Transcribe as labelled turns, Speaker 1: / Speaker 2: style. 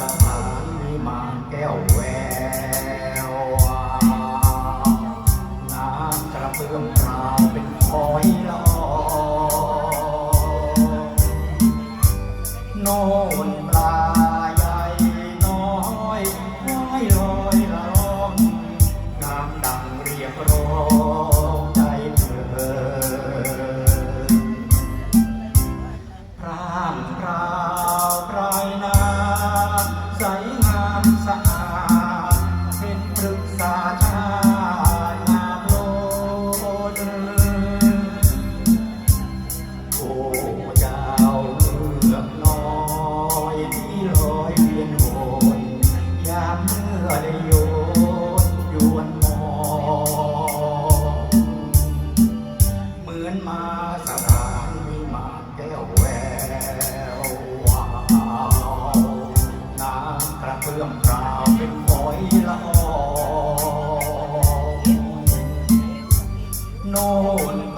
Speaker 1: สถานวิมานแก้วแววน้ำกระเพื่อม ใสงามสะอาดเป็นปรึกษาชาติงามโลดโอ้เจ้าเลือกน้อยที่ลอยเวียนวนยามเมื่อได้โยนยวนมองเหมือนมาสถานวิมานแก้วแววำกระเพื่อมคราวเป็นฝอยละอองโน่น